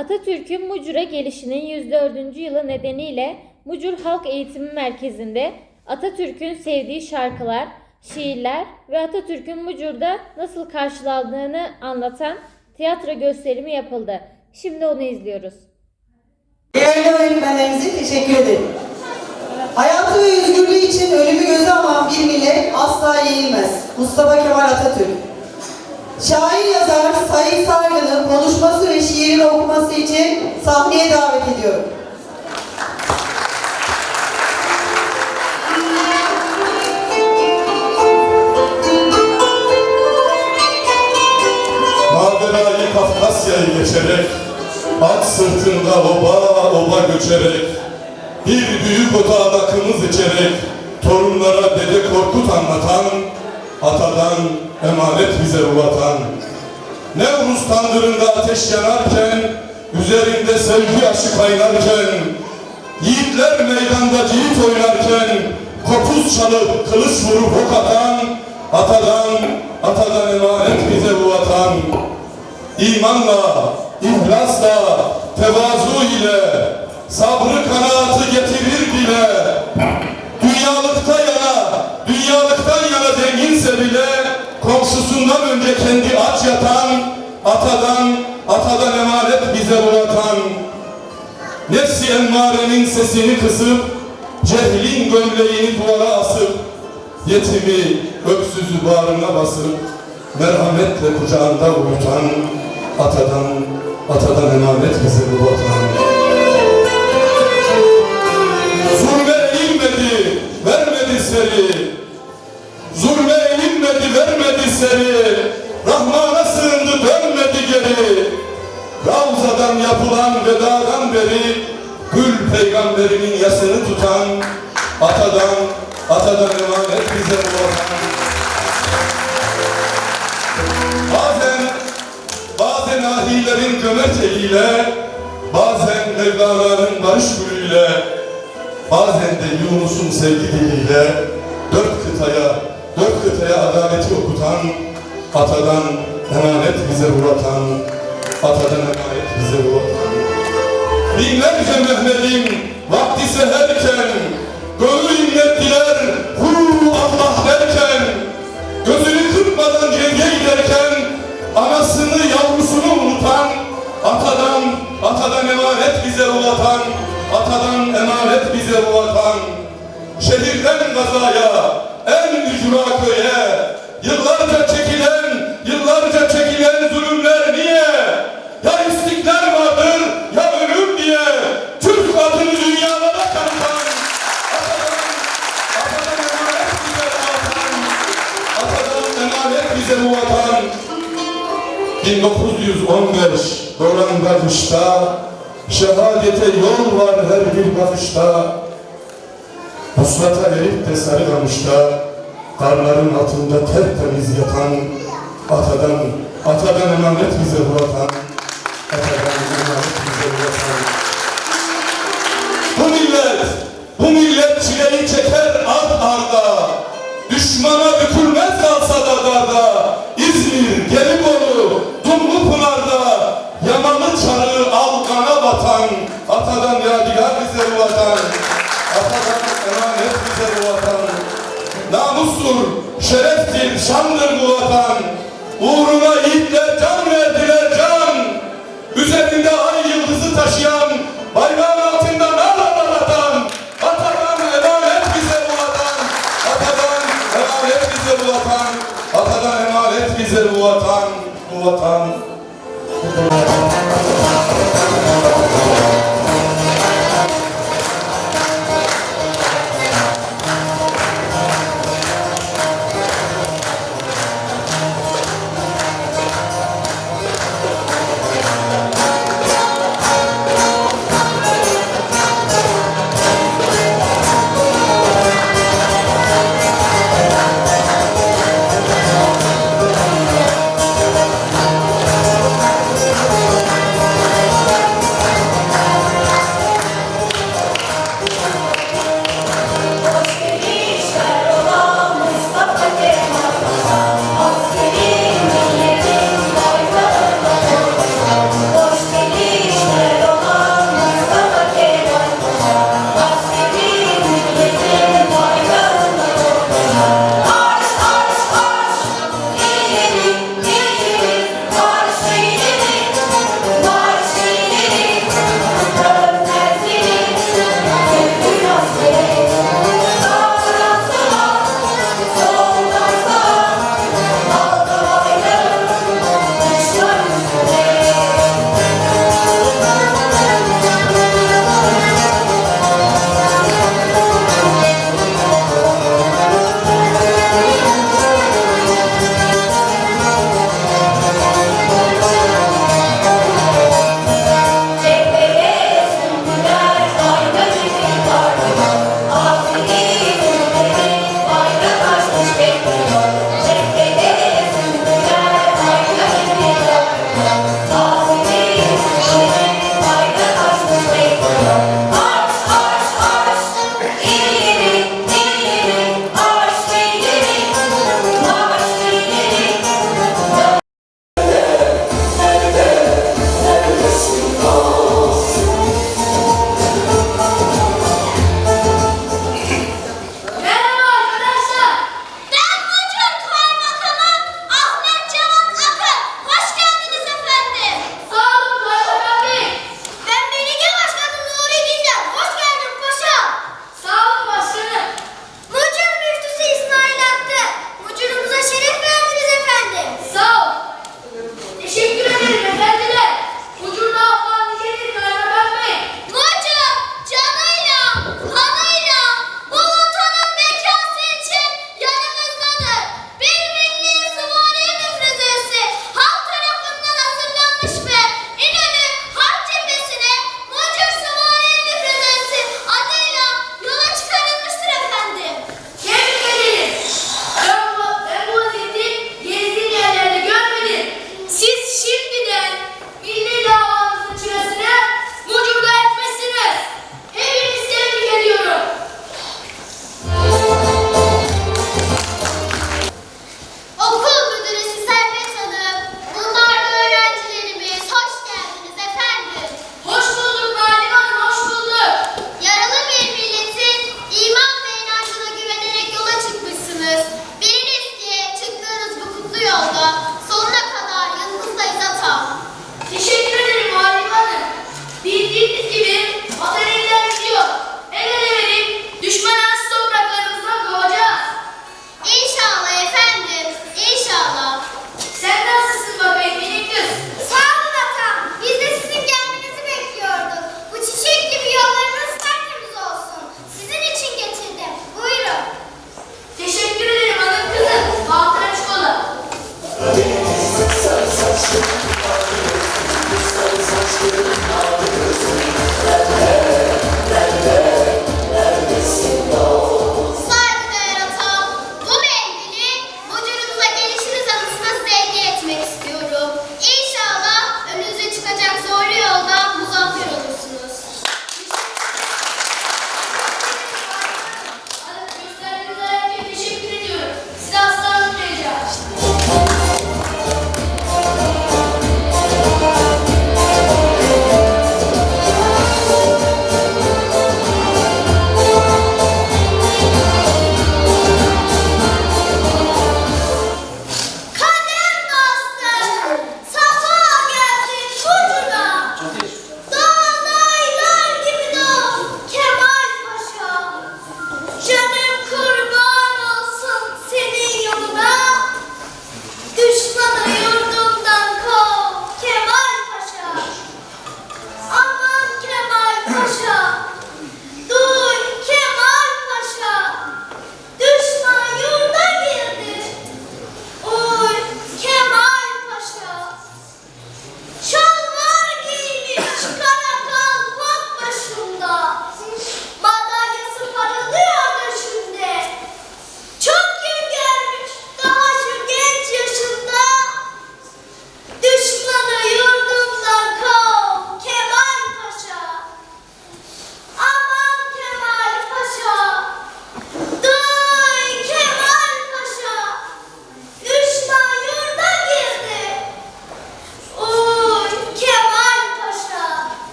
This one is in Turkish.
Atatürk'ün Mucur'a gelişinin 104. yılı nedeniyle Mucur Halk Eğitimi Merkezi'nde Atatürk'ün sevdiği şarkılar, şiirler ve Atatürk'ün Mucur'da nasıl karşılandığını anlatan tiyatro gösterimi yapıldı. Şimdi onu izliyoruz. Değerli öğretmenlerimize teşekkür ederim. Hayatı ve özgürlüğü için ölümü göze alan bir millet asla yenilmez. Mustafa Kemal Atatürk. Şair yazar Sayın Sargın'ı konuşması ve şiirini okuması için sahneye davet ediyorum. Maverayı Kafkasya'yı geçerek At sırtında oba oba göçerek Bir büyük otağa akımız içerek Torunlara dede Korkut anlatan Atadan emanet bize bu vatan Ne Rus tandırında ateş yanarken Üzerinde sevgi aşı kaynarken Yiğitler meydanda cirit oynarken Kopuz çalıp kılıç vurup ok atan Atadan, atadan emanet bize bu vatan. İmanla, ihlasla, tevazu ile Sabrı kanaatı getirir dile Dünyalıkta yana, dünyalıktan yana zenginse bile Komşusundan önce kendi aç yatan Atadan, atadan emanet bize bu vatan. Nefsi emmarenin sesini kısıp Cehlin gömleğini duvara asıp Yetimi, öksüzü bağrına basıp Merhametle kucağında uyutan Atadan, atadan emanet bize bu vatan. Zulme eğilmedi, vermedi seri Zulme eğilmedi, vermedi seri Ravzadan yapılan vedadan beri Gül peygamberinin yasını tutan Atadan, atadan emanet bize bu vatan Bazen, bazen ahilerin cömert eliyle Bazen Mevlana'nın barış gülüyle Bazen de Yunus'un sevgi diliyle Dört kıtaya, dört kıtaya adaleti okutan Atadan emanet bize bu vatan Atadan emanet bize bu. Binlerce Mehmet'in vakti seherken Gönlü inlettiler hu Allah derken Gözünü kırpmadan cenge giderken Anasını yavrusunu unutan Atadan, atadan emanet bize bu Atadan emanet bize bu Şehirden gazaya, en ücra köye Yıllarca çekilen, yıllarca çekilen zulümler Gazış'ta Şehadete yol var her bir bakışta. Puslata erip de sarılamışta Karların altında tertemiz yatan Atadan, atadan emanet bize bu vatan Atadan emanet bize bu vatan Bu millet, bu millet çileyi çeker ard arda Düşmana bükülmez kalsa da darda. İzmir, Gelibolu, Dumlupınar'da Yamalı çarığı al kana batan Atadan yadigar bize bu vatan. Atadan emanet bize bu vatan. Namustur, şereftir, şandır bu vatan. Uğruna yiğitler